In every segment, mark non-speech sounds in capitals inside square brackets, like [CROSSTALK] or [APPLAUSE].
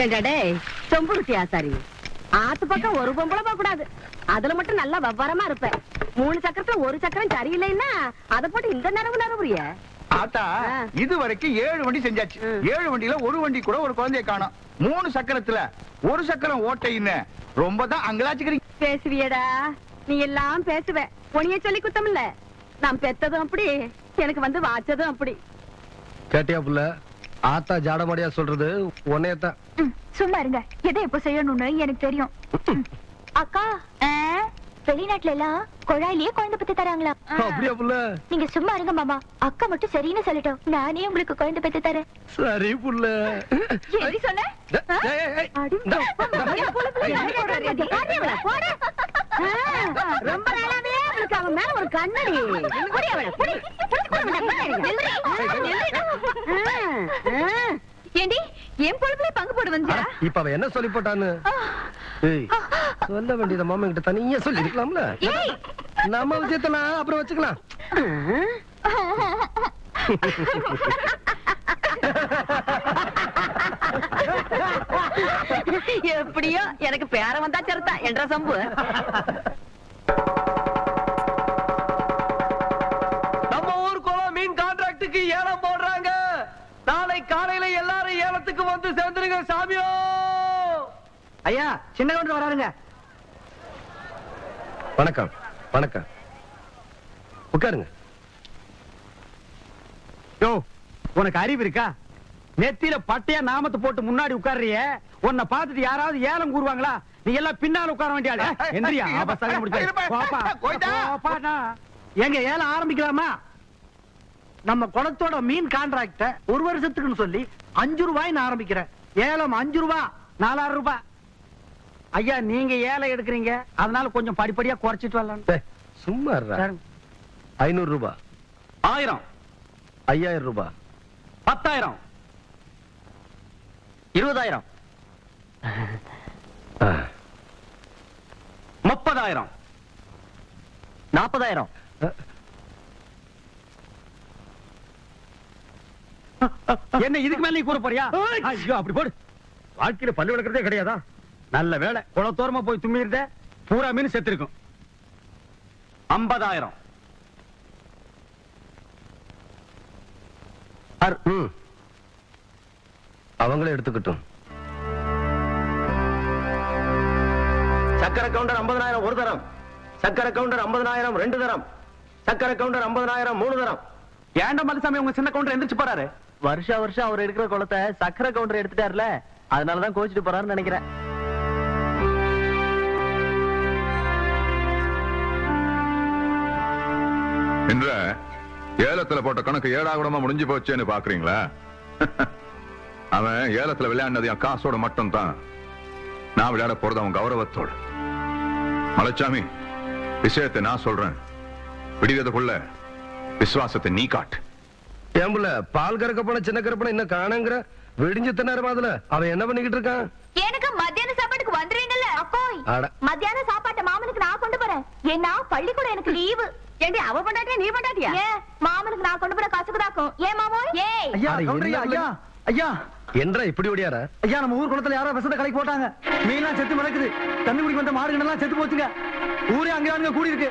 ஏண்டா டேய் செம்புருத்தி ஆசாரி. ஆத்து பக்கம் ஒரு பொம்பளை போக கூடாது. அதுல மட்டும் நல்லா வவ்வாரமா இருப்ப. மூணு சக்கரத்துல ஒரு சக்கரம் சரியில்லைன்னா அத போட்டு இந்த நரவு நரவுறிய? ஆத்தா. இது வரைக்கும் ஏழு வண்டி செஞ்சாச்சு. ஏழு வண்டியில ஒரு வண்டி கூட ஒரு குழந்தைய காணோம். மூணு சக்கரத்துல ஒரு சக்கரம் ஓட்டைன்னு. ரொம்ப தான் அங்கலாச்சுக்கிறீங்க பேசுவியடா. நீ எல்லாம் பேசுவ. உனிய சொல்லி குத்தம் இல்ல நான் பெத்ததும் அப்படி எனக்கு வந்து வாச்சதும் அப்படி. கேட்டியா புள்ள? ஆத்தா ஜாடமாடியா சொல்றது உன்னையத்தான். சும்மா இருங்க. எதை எப்ப செய்யணும்னு எனக்கு தெரியும். அக்கா வெளிநாட்டுல எல்லாம் குழாயிலேயே குழந்தை பத்தி தராங்களா? நீங்க சும்மா இருங்க மாமா. அக்கா மட்டும் சரின்னு சொல்லட்டும். நானே உங்களுக்கு குழந்தை பெத்து தரேன். சரி புள்ள. எப்படி சொன்ன? ரொம்ப நாளாவே அவளுக்கு அவன் மேல ஒரு கண்ணடி. ஏண்டி என் பொழுதுல இப்ப அவ என்ன சொல்லி போட்டான்னு? சொல்ல வேண்டியத மாமா கிட்ட தனியா சொல்லி இருக்கலாம்ல. நம்ம விஷயத்தெல்லாம் அப்புறம் வச்சுக்கலாம். எப்படியோ எனக்கு பேர வந்தா சரிதா என்ற சம்பு? சேர்ந்துருங்க சாமியோ! ஐயா சின்ன கவுண்டர் வராருங்க. வணக்கம் வணக்கம். உட்காருங்க. யோ உனக்கு அறிவு இருக்கா? நெத்தியில பட்டையா நாமத்தை போட்டு முன்னாடி உட்கார்றிய உன்னை பார்த்துட்டு யாராவது ஏலம் கூறுவாங்களா? நீ எல்லாம் பின்னால உட்கார வேண்டிய ஆளு. எந்திரியா? ஆபத்தாக முடிச்சு. எங்க ஏலம் ஆரம்பிக்கலாமா? நம்ம குளத்தோட மீன் கான்ட்ராக்ட ஒரு வருஷத்துக்குன்னு சொல்லி அஞ்சு ரூபாய்னு ஆரம்பிக்கிறேன். ஏலம் அஞ்சு ரூபா நாலாயிரம் ரூபாய் ஐயா நீங்க ஏலம் எடுக்கிறீங்க. அதனால கொஞ்சம் படிப்படியா குறைச்சிட்டு வரலாம் சும்மா. ஐநூறு ரூபாய் ஆயிரம். ஐயாயிரம் ரூபாய் பத்தாயிரம். இருபதாயிரம். முப்பதாயிரம். நாற்பதாயிரம் என்ன இதுக்கு மேல கூற போறியா? அப்படி போடு. வாழ்க்கையில பல்லு விளக்குறதே கிடையாதா? நல்ல வேலை குளத்தோரமா போய் தும்மிருந்த பூரா மீன் செத்துருக்கும். ஐம்பதாயிரம். அவங்களே எடுத்துக்கட்டும். சக்கரை கவுண்டர் ஐம்பதனாயிரம் ஒரு தரம். சக்கரை கவுண்டர் ஐம்பதனாயிரம் ரெண்டு தரம். சக்கரை கவுண்டர் ஐம்பதனாயிரம் மூணு தரம். ஏன்டா மலுசாமி உங்க சின்ன கவுண்டர் எந்திரிச்சு போறாரு? வருஷா வருஷம் அவர் எடுக்கிற குளத்தை சக்கரை கவுண்டர் எடுத்துட்டாருல. அதனாலதான் கோச்சிட்டு போறாருன்னு நினைக்கிறேன். என்ற ஏலத்துல போட்ட கணக்கு ஏடாகுடமா முடிஞ்சு போச்சேன்னு பாக்குறீங்களா? [LAUGHS] அவன் ஏலத்துல விளையாடினது என் காசோட மட்டும் தான் நான் விளையாட போறது அவன் கௌரவத்தோட. மலைச்சாமி விஷயத்தை நான் சொல்றேன். விடியறதுக்குள்ள விசுவாசத்தை நீ காட்டு. புள்ள பால் கறக்க போன சின்ன கறப்பன இன்னும் காணங்கிற? விடிஞ்ச நேரம் அதுல அவன் என்ன பண்ணிக்கிட்டு இருக்கான்? எனக்கு மத்தியான சாப்பாட்டுக்கு வந்துருவீங்கல்ல அக்கோய் அட. மத்தியான சாப்பாட்டை மாமனுக்கு நான் கொண்டு போறேன். ஏன்னா பள்ளிக்கூடம் எனக்கு லீவு ஏண்டி அவ பண்ணாட்டியா நீ பண்ணாட்டியா ஏன் மாமனுக்கு நான் கொண்டு போற கசுக்குதாக்கும் ஏன் மாமோய்? ஏய். ஐயா ஐயா ஐயா. என்றா இப்படி ஓடியாரா? ஐயா நம்ம ஊர் குளத்துல யாரோ விஷத்தை கலைக்கு போட்டாங்க. மீன்லாம் செத்து மிதக்குது. தண்ணி குடிக்க வந்த மாடுகள் எல்லாம் செத்து போச்சுங்க. ஊரே அங்கே அங்க கூடி இருக்கு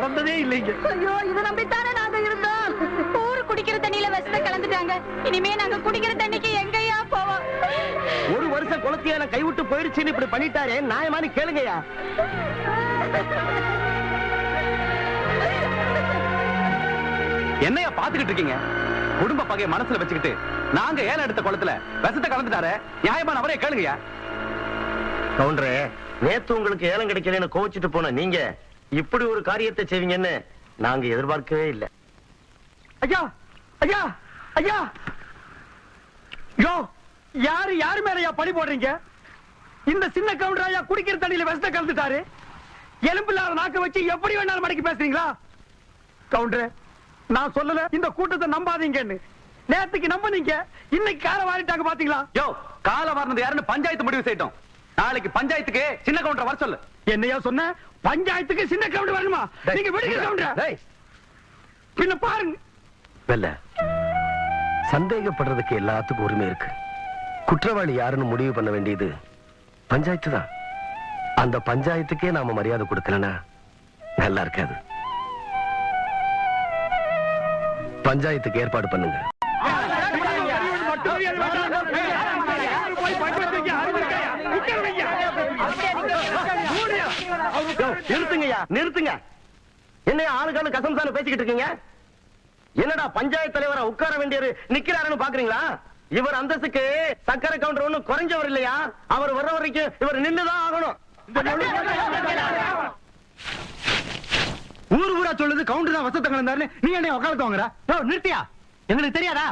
நடந்ததே இல்லைங்க. ஐயோ இதை நம்பித்தானே நாங்க இருந்தோம். ஊரு குடிக்கிற தண்ணியில விஷத்தை கலந்துட்டாங்க. இனிமே நாங்க குடிக்கிற தண்ணிக்கு எங்கயா போவோம். ஒரு வருஷம் குளத்தியால கைவிட்டு போயிடுச்சுன்னு இப்படி பண்ணிட்டாரே நியாயமானு கேளுங்கய்யா. என்னையா பாத்துக்கிட்டு இருக்கீங்க? குடும்ப பகைய மனசுல வச்சுக்கிட்டு நாங்க ஏலம் எடுத்த குளத்துல விஷத்தை கலந்துட்டாரே நியாயமான அவரே கேளுங்கய்யா. கவுண்டரே நேத்து உங்களுக்கு ஏலம் கிடைக்கலன்னு கோச்சிட்டு போன நீங்க இப்படி ஒரு காரியத்தை செய்வீங்கன்னு நாங்க எதிர்பார்க்கவே இல்ல. ஐயா ஐயா ஐயா! யோ யாரு யாரு மேலயா பழி போடுறீங்க? இந்த சின்ன கவுண்டர் ஐயா குடிக்கிற தண்ணியில விஷத்தை கலந்துட்டாரு. எலும்பில்லாத நாக்க வச்சு எப்படி வேணாலும் மடக்கி பேசுறீங்களா? கவுண்டர் நான் சொல்லல இந்த கூட்டத்தை நம்பாதீங்கன்னு. நேத்துக்கு நம்புனீங்க இன்னைக்கு கால வாரிட்டாங்க பாத்தீங்களா? யோ கால வரனது யாருன்னு பஞ்சாயத்து முடிவு செய்யட்டும் நாளைக்கு பஞ்சாயத்துக்கு சின்ன கவுண்டர் வர சொல்லு. என்னையா சொன்ன? பஞ்சாயத்துக்கு சின்ன கவுண்டர் வரணுமா? நீங்க விடுங்க கவுண்டர் பின்ன பாருங்க. வெல்ல. சந்தேகப்படுறதுக்கு எல்லாத்துக்கும் உரிமை இருக்கு. குற்றவாளி யாருன்னு முடிவு பண்ண வேண்டியது பஞ்சாயத்து தான். அந்த பஞ்சாயத்துக்கே நாம மரியாதை கொடுக்கலனா நல்லா இருக்காது. பஞ்சாயத்துக்கு ஏற்பாடு பண்ணுங்க. நிறுத்துங்கய்யா நிறுத்துங்க. என்னையா ஆளுக்கானு கசம்சானு பேசிக்கிட்டு இருக்கீங்க? என்னடா பஞ்சாயத்து தலைவரா உட்கார வேண்டியவர் நிக்கிறாருன்னு பாக்குறீங்களா? இவர் அந்தஸ்துக்கு சக்கரை கவுண்டர் ஒண்ணும் குறைஞ்சவர் இல்லையா? அவர் வர்ற வரைக்கும் இவர் நின்னுதான் ஆகணும். ஊர் ஊரா சொல்லுது கவுண்டர் தான் வசத்த கலந்தாருன்னு. நீ என்ன உட்காந்து வாங்குற? நிறுத்தியா? எங்களுக்கு தெரியாதா?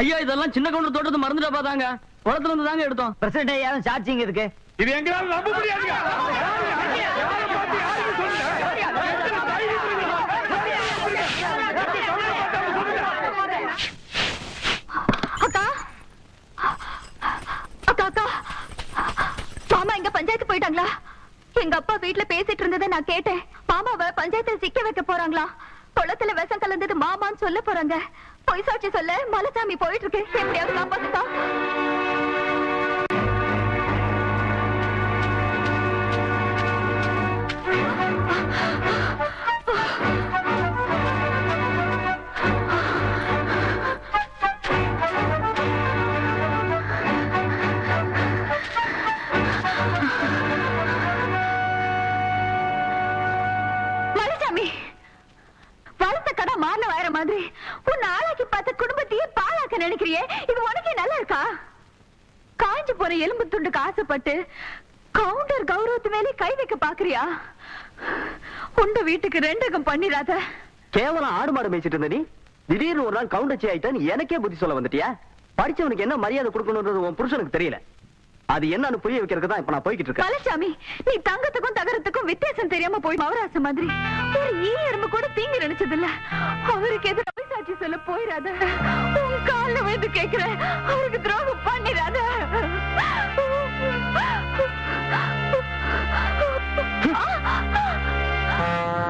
ஐயா இதெல்லாம் சின்ன கவுண்டர் தோட்டத்தை மறந்துட்டா பாத்தாங்க. குளத்துல இருந்து தாங்க எடுத்தோம். பிரசிடண்ட் ஐயா சாட்சிங்க இருக்கு இது எங்களால நம்ப மாமா இங்க பஞ்சாயத்து போயிட்டாங்களா? எங்க அப்பா வீட்ல பேசிட்டு இருந்ததை நான் கேட்டேன். மாமாவை பஞ்சாயத்துல சிக்க வைக்க போறாங்களா? குளத்துல விஷம் கலந்தது மாமான்னு சொல்ல போறாங்க. பொய் சாட்சி சொல்ல மலசாமி போயிட்டு இருக்கு எப்படியாவது காப்பாத்துக்கா. மலைசாமி இது உனக்கே நல்லா இருக்கா காஞ்சு போற எலும்பு துண்டுக்கு ஆசைப்பட்டு கவுண்டர் கௌரவத்து மேலே கை வைக்க பாக்குறியா? உண்ட வீட்டுக்கு ரெண்டகம் பண்ணிராத. கேவலம் ஆடு மாடு மேய்ச்சிட்டு இருந்த நீ? திடீர்னு ஒரு நாள் கவுண்டச்சி ஆயிட்டான்னு எனக்கே புத்தி சொல்ல வந்துட்டியா? படிச்சவனுக்கு என்ன மரியாதை கொடுக்கணும்ன்றது உன் புருஷனுக்கு தெரியல. அது என்னன்னு புரிய வைக்கிறதுக்கு தான் இப்ப நான் போய்கிட்டு இருக்கேன். மலைசாமி நீ தங்கத்துக்கும் தகரத்துக்கும் வித்தியாசம் தெரியாம போய் மவராச மாதிரி ஒரு ஈ எறும்பு கூட தீங்கு நினைச்சது இல்ல அவருக்கு எது சாட்சி சொல்ல போயிடாத உன் கால விழுந்து கேக்குறேன் அவருக்கு துரோகம் பண்ணிடாத Ah!